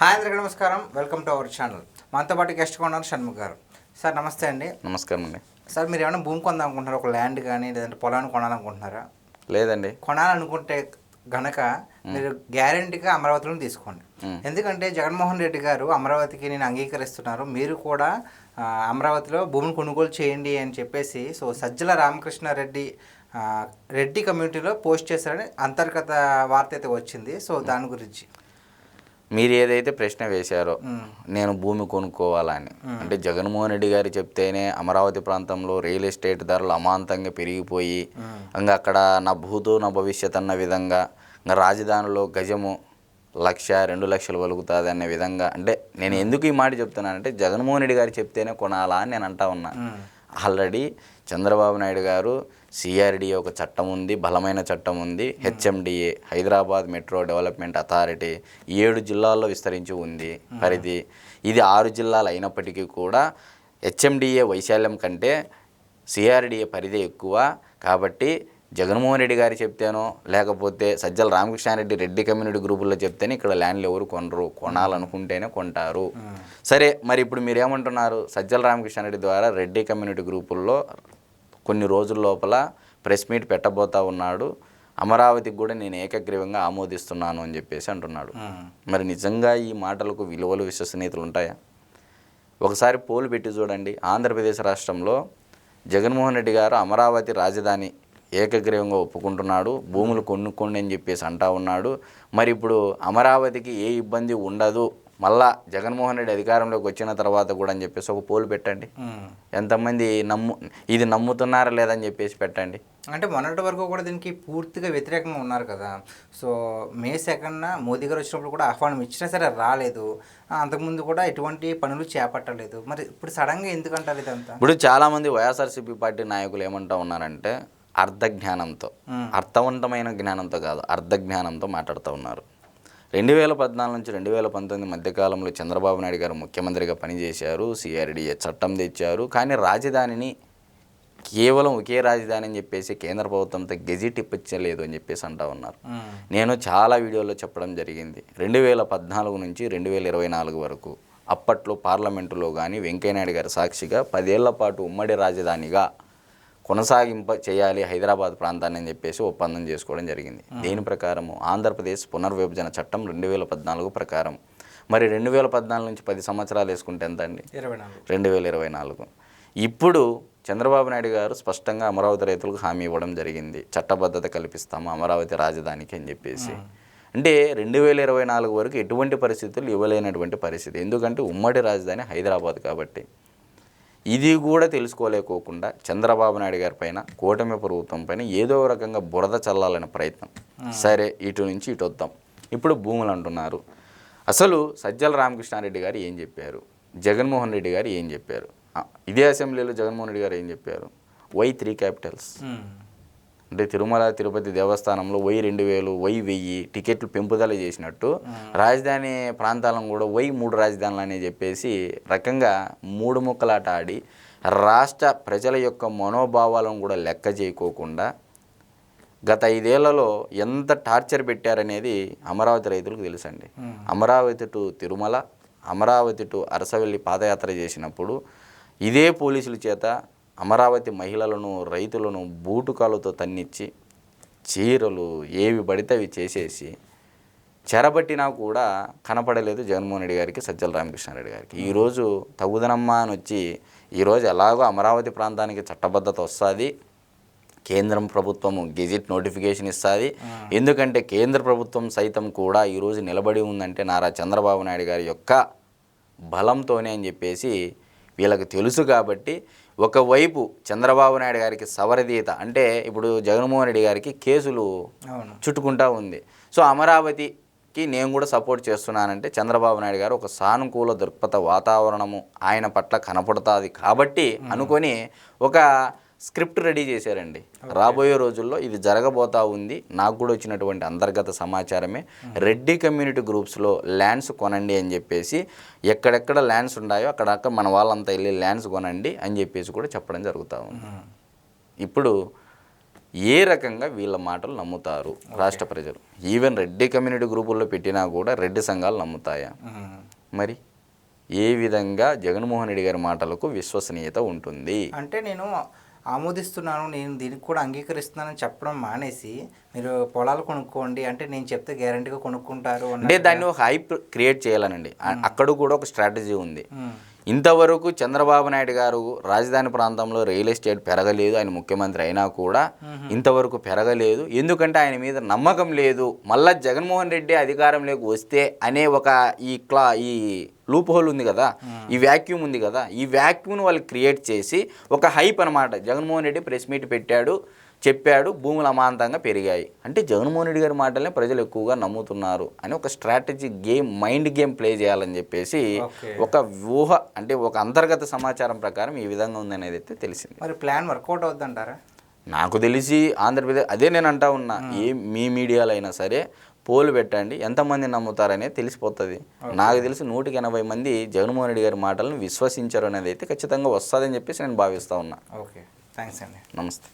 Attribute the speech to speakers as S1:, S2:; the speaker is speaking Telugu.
S1: హాయ్ అందరికీ నమస్కారం. Welcome to our channel. మనతో పాటు గెస్ట్ కొన్నారు షణ్ముఖ్ గారు. సార్ నమస్తే అండి.
S2: నమస్కారం అండి.
S1: సార్ మీరు ఏమైనా భూమి కొందాం అనుకుంటున్నారా ఒక ల్యాండ్ కానీ లేదంటే పొలాన్ని కొనాలనుకుంటున్నారా?
S2: లేదండి.
S1: కొనాలనుకుంటే గనక మీరు గ్యారంటీగా అమరావతిలో తీసుకోండి. ఎందుకంటే జగన్మోహన్ రెడ్డి గారు అమరావతికి నేను అంగీకరిస్తున్నారు. మీరు కూడా అమరావతిలో భూమిని కొనుగోలు చేయండి అని చెప్పేసి సో సజ్జల రామకృష్ణారెడ్డి రెడ్డి కమ్యూనిటీలో పోస్ట్ చేశారని అంతర్గత వార్త అయితే వచ్చింది. సో దాని గురించి.
S2: మీరు ఏదైతే ప్రశ్న వేశారో. నేను భూమి కొనుక్కోవాలని. అంటే జగన్మోహన్ రెడ్డి గారు చెప్తేనే అమరావతి ప్రాంతంలో రియల్ ఎస్టేట్ ధరలు అమాంతంగా పెరిగిపోయి ఇంకా అక్కడ నా భూతో నా భవిష్యత్ అన్న విధంగా ఇంకా రాజధానిలో గజము లక్ష రెండు లక్షలు వలుగుతుంది అనే విధంగా అంటే నేను ఎందుకు ఈ మాట చెప్తున్నానంటే జగన్మోహన్ రెడ్డి గారు చెప్తేనే కొనాలా అని నేను అంటా ఉన్నా.
S1: మ్మ్.
S2: ఆల్రెడీ చంద్రబాబు నాయుడు గారు సిఆర్డీ ఒక చట్టం ఉంది బలమైన చట్టం ఉంది HMDA Hyderabad metro development authority ఏడు జిల్లాల్లో విస్తరించి ఉంది పరిధి. ఇది ఆరు జిల్లాలు అయినప్పటికీ కూడా హెచ్ఎండిఏ వైశాల్యం కంటే సిఆర్డిఏ పరిధి ఎక్కువ కాబట్టి జగన్మోహన్ రెడ్డి గారు చెప్తేనో లేకపోతే సజ్జల రామకృష్ణారెడ్డి రెడ్డి కమ్యూనిటీ గ్రూపుల్లో చెప్తేనే ఇక్కడ ల్యాండ్లు ఎవరు కొనరు కొనాలనుకుంటేనే కొంటారు. సరే మరి ఇప్పుడు మీరు ఏమంటున్నారు సజ్జల రామకృష్ణారెడ్డి ద్వారా రెడ్డి కమ్యూనిటీ గ్రూపుల్లో కొన్ని రోజుల లోపల ప్రెస్ మీట్ పెట్టబోతా ఉన్నాడు. అమరావతికి కూడా నేను ఏకగ్రీవంగా ఆమోదిస్తున్నాను అని చెప్పేసి అంటున్నాడు. మరి నిజంగా ఈ మాటలకు విలువలు విశ్వసనీయతలు ఉంటాయా? ఒకసారి పోలు పెట్టి చూడండి. ఆంధ్రప్రదేశ్ రాష్ట్రంలో జగన్మోహన్ రెడ్డి గారు అమరావతి రాజధాని ఏకగ్రీవంగా ఒప్పుకుంటున్నాడు భూములు కొనుక్కోండి అని చెప్పేసి అంటా ఉన్నాడు. మరి ఇప్పుడు అమరావతికి ఏ ఇబ్బంది ఉండదు మళ్ళా జగన్మోహన్ రెడ్డి అధికారంలోకి వచ్చిన తర్వాత కూడా అని చెప్పేసి ఒక పోలు పెట్టండి. ఎంతమంది నమ్ము ఇది నమ్ముతున్నారా లేదని చెప్పేసి పెట్టండి.
S1: అంటే మొన్నటి వరకు కూడా దీనికి పూర్తిగా వ్యతిరేకంగా ఉన్నారు కదా. సో మే సెకండ్న మోదీ గారు వచ్చినప్పుడు కూడా ఆహ్వానం ఇచ్చినా సరే రాలేదు. అంతకుముందు కూడా ఎటువంటి పనులు చేపట్టలేదు. మరి ఇప్పుడు సడన్గా ఎందుకంటారు ఇదంతా?
S2: ఇప్పుడు చాలామంది వైఎస్ఆర్సీపీ పార్టీ నాయకులు ఏమంటా ఉన్నారంటే అర్ధ జ్ఞానంతో. అర్థవంతమైన జ్ఞానంతో కాదు అర్ధ జ్ఞానంతో మాట్లాడుతూ ఉన్నారు రెండు వేల పద్నాలుగు నుంచి రెండు వేల పంతొమ్మిది మధ్యకాలంలో చంద్రబాబు నాయుడు గారు ముఖ్యమంత్రిగా పనిచేశారు సిఆర్డిఏ చట్టం తెచ్చారు కానీ రాజధానిని కేవలం ఒకే రాజధాని అని చెప్పేసి కేంద్ర ప్రభుత్వంతో గెజిట్ ఇప్పించలేదు అని చెప్పేసి అంటా ఉన్నారు. నేను చాలా వీడియోల్లో చెప్పడం జరిగింది రెండు వేల పద్నాలుగు నుంచి రెండు వేల ఇరవై నాలుగు వరకు అప్పట్లో పార్లమెంటులో కానీ వెంకయ్యనాయుడు గారి సాక్షిగా పదేళ్ళ పాటు ఉమ్మడి రాజధానిగా కొనసాగింప చేయాలి హైదరాబాద్ ప్రాంతాన్ని అని చెప్పేసి ఒప్పందం చేసుకోవడం జరిగింది. దీని ప్రకారము? ఆంధ్రప్రదేశ్ పునర్విభజన చట్టం రెండు వేల పద్నాలుగు ప్రకారం. మరి రెండు వేల పద్నాలుగు నుంచి పది సంవత్సరాలు వేసుకుంటే ఎంత అండి? రెండు వేల ఇరవై నాలుగు. ఇప్పుడు చంద్రబాబు నాయుడు గారు స్పష్టంగా అమరావతి రైతులకు హామీ ఇవ్వడం జరిగింది. చట్టబద్ధత కల్పిస్తాము అమరావతి రాజధానికి అని చెప్పేసి. అంటే రెండు వేల ఇరవై నాలుగు వరకు ఎటువంటి పరిస్థితులు ఇవ్వలేనటువంటి పరిస్థితి. ఎందుకంటే ఉమ్మడి రాజధాని హైదరాబాద్ కాబట్టి. ఇది కూడా తెలుసుకోలేకోకుండా చంద్రబాబు నాయుడు గారి పైన కూటమి ప్రభుత్వం పైన ఏదో రకంగా బురద చల్లాలనే ప్రయత్నం. సరే ఇటు నుంచి ఇటు వద్దాం. ఇప్పుడు భూములు అంటున్నారు. అసలు సజ్జల రామకృష్ణారెడ్డి గారు ఏం చెప్పారు? జగన్మోహన్ రెడ్డి గారు ఏం చెప్పారు? ఇదే అసెంబ్లీలో జగన్మోహన్ రెడ్డి గారు ఏం చెప్పారు? Why three capitals. అంటే తిరుమల తిరుపతి దేవస్థానంలో వై రెండు వేలు వై వెయ్యి టికెట్లు పెంపుదల చేసినట్టు రాజధాని ప్రాంతాలను కూడా వై మూడు రాజధానులు అని చెప్పేసి రకంగా మూడు ముక్కలాట ఆడి రాష్ట్ర ప్రజల యొక్క మనోభావాలను కూడా లెక్క చేయకోకుండా గత ఐదేళ్ళలో ఎంత టార్చర్ పెట్టారనేది అమరావతి రైతులకు తెలుసండి. అమరావతి టు తిరుమల అమరావతి టు అరసవెల్లి పాదయాత్ర చేసినప్పుడు ఇదే పోలీసుల చేత అమరావతి మహిళలను రైతులను బూటుకాలతో తన్నిచ్చి చీరలు ఏవి పడితే అవి చేసేసి చెరబట్టినా కూడా కనపడలేదు జగన్మోహన్ రెడ్డి గారికి సజ్జల రామకృష్ణారెడ్డి గారికి. ఈరోజు తగుదనమ్మా అని వచ్చి ఈరోజు ఎలాగో అమరావతి ప్రాంతానికి చట్టబద్ధత వస్తుంది కేంద్రం ప్రభుత్వము గెజిట్ నోటిఫికేషన్ ఇస్తుంది. ఎందుకంటే కేంద్ర ప్రభుత్వం సైతం కూడా ఈరోజు నిలబడి ఉందంటే నారా చంద్రబాబు నాయుడు గారి యొక్క బలంతోనే అని చెప్పేసి వీళ్ళకి తెలుసు కాబట్టి ఒకవైపు చంద్రబాబు నాయుడు గారికి సవరదీత అంటే ఇప్పుడు జగన్మోహన్ రెడ్డి గారికి కేసులు చుట్టుకుంటా ఉంది. సో అమరావతికి నేను కూడా సపోర్ట్ చేస్తున్నానంటే చంద్రబాబు నాయుడు గారు ఒక సానుకూల దృక్పథ వాతావరణము ఆయన పట్ల కనపడుతుంది. కాబట్టి అనుకొని ఒక స్క్రిప్ట్ రెడీ చేశారండి. రాబోయే రోజుల్లో ఇది జరగబోతా ఉంది. నాకు కూడా వచ్చినటువంటి అంతర్గత సమాచారమే. రెడ్డి కమ్యూనిటీ గ్రూప్స్లో ల్యాండ్స్ కొనండి అని చెప్పేసి ఎక్కడెక్కడ ల్యాండ్స్ ఉన్నాయో అక్కడక్కడ మన వాళ్ళంతా వెళ్ళి ల్యాండ్స్ కొనండి అని చెప్పేసి కూడా చెప్పడం జరుగుతూ ఉంది. ఇప్పుడు ఏ రకంగా వీళ్ళ మాటలు నమ్ముతారు రాష్ట్ర ప్రజలు? ఈవెన్ రెడ్డి కమ్యూనిటీ గ్రూపుల్లో పెట్టినా కూడా రెడ్డి సంఘాలు నమ్ముతాయా. మరి ఏ విధంగా జగన్మోహన్ రెడ్డి గారి మాటలకు విశ్వసనీయత ఉంటుంది?
S1: అంటే నేను ఆమోదిస్తున్నాను నేను దీనికి కూడా అంగీకరిస్తున్నానని చెప్పడం మానేసి మీరు పొలాలు కొనుక్కోండి అంటే నేను చెప్తే గ్యారంటీగా కొనుక్కుంటారు
S2: అంటే దాన్ని ఒక హైప్ క్రియేట్ చేయాలనండి. అక్కడ కూడా ఒక స్ట్రాటజీ ఉంది. ఇంతవరకు చంద్రబాబు నాయుడు గారు రాజధాని ప్రాంతంలో రియల్ ఎస్టేట్ పెరగలేదు ఆయన ముఖ్యమంత్రి అయినా కూడా ఇంతవరకు పెరగలేదు. ఎందుకంటే ఆయన మీద నమ్మకం లేదు. మళ్ళా జగన్మోహన్ రెడ్డి అధికారంలోకి వస్తే అనే ఒక ఈ క్లా ఈ లూప్ హోల్ ఉంది కదా ఈ వ్యాక్యూమ్ ఉంది కదా ఈ వ్యాక్యూమ్ను వాళ్ళు క్రియేట్ చేసి ఒక హైప్ అనమాట జగన్మోహన్ రెడ్డి ప్రెస్ మీట్ పెట్టాడు. చెప్పాడు భూములు అమాంతంగా పెరిగాయి. అంటే జగన్మోహన్ రెడ్డి గారి మాటలనే ప్రజలు ఎక్కువగా నమ్ముతున్నారు అని ఒక strategy game mind game play చేయాలని చెప్పేసి. ఒక ఊహ అంటే ఒక అంతర్గత సమాచారం ప్రకారం ఈ విధంగా ఉందనేది అయితే తెలిసింది.
S1: మరి ప్లాన్ వర్కౌట్ అవుద్దంటారా
S2: నాకు తెలిసి ఆంధ్రప్రదేశ్ అదే నేను అంటా ఉన్నా ఏ మీ మీడియాలో అయినా సరే పోలు పెట్టండి ఎంతమంది నమ్ముతారనేది తెలిసిపోతుంది. నాకు తెలిసి నూటికి ఎనభై మంది జగన్మోహన్ రెడ్డి గారి మాటలను విశ్వసించారు అనేది అయితే ఖచ్చితంగా వస్తుందని చెప్పేసి నేను భావిస్తా ఉన్నా.
S1: ఓకే. థ్యాంక్స్ అండి.
S2: నమస్తే.